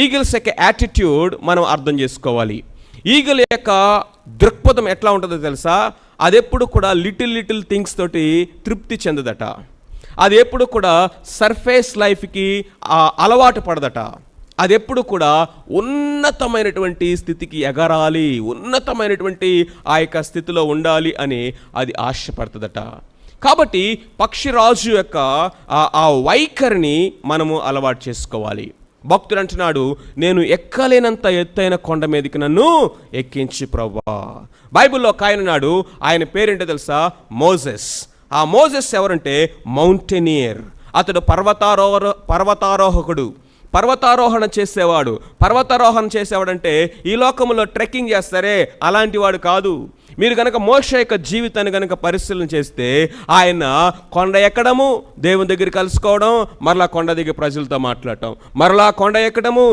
Eagles యొక్క attitude మనం అర్థం చేసుకోవాలి. ఈగిల్ యొక్క దృక్పథం ఎట్లా ఉంటుందో తెలుసా? అది ఎప్పుడు కూడా లిటిల్ లిటిల్ థింగ్స్ తోటి తృప్తి చెందదట. అది ఎప్పుడు కూడా సర్ఫేస్ లైఫ్కి అలవాటు పడదట. అది ఎప్పుడు కూడా ఉన్నతమైనటువంటి స్థితికి ఎగరాలి ఉన్నతమైనటువంటి ఆ యొక్క స్థితిలో ఉండాలి అని అది ఆశపడుతుందట. కాబట్టి పక్షిరాజు యొక్క ఆ వైఖరిని మనము అలవాటు చేసుకోవాలి. భక్తుడు అంటున్నాడు నేను ఎక్కలేనంత ఎత్తైన కొండ మీదకి నన్ను ఎక్కించి ప్రవ్వా. బైబిల్లో ఒక ఆయన నాడు ఆయన పేరేంటో తెలుసా? మోజెస్. ఆ మోజెస్ ఎవరంటే? మౌంటైనియర్. అతడు పర్వతారోహ పర్వతారోహకుడు. పర్వతారోహణ చేసేవాడు. పర్వతారోహణ చేసేవాడంటే ఈ లోకంలో ట్రెక్కింగ్ చేస్తారే? అలాంటి వాడు కాదు. మీరు కనుక మోక్ష యొక్క జీవితాన్ని కనుక పరిశీలన చేస్తే ఆయన కొండ ఎక్కడము? దేవుని దగ్గర కలుసుకోవడం మరలా కొండ దగ్గర ప్రజలతో మాట్లాడటం. మరలా కొండ ఎక్కడము?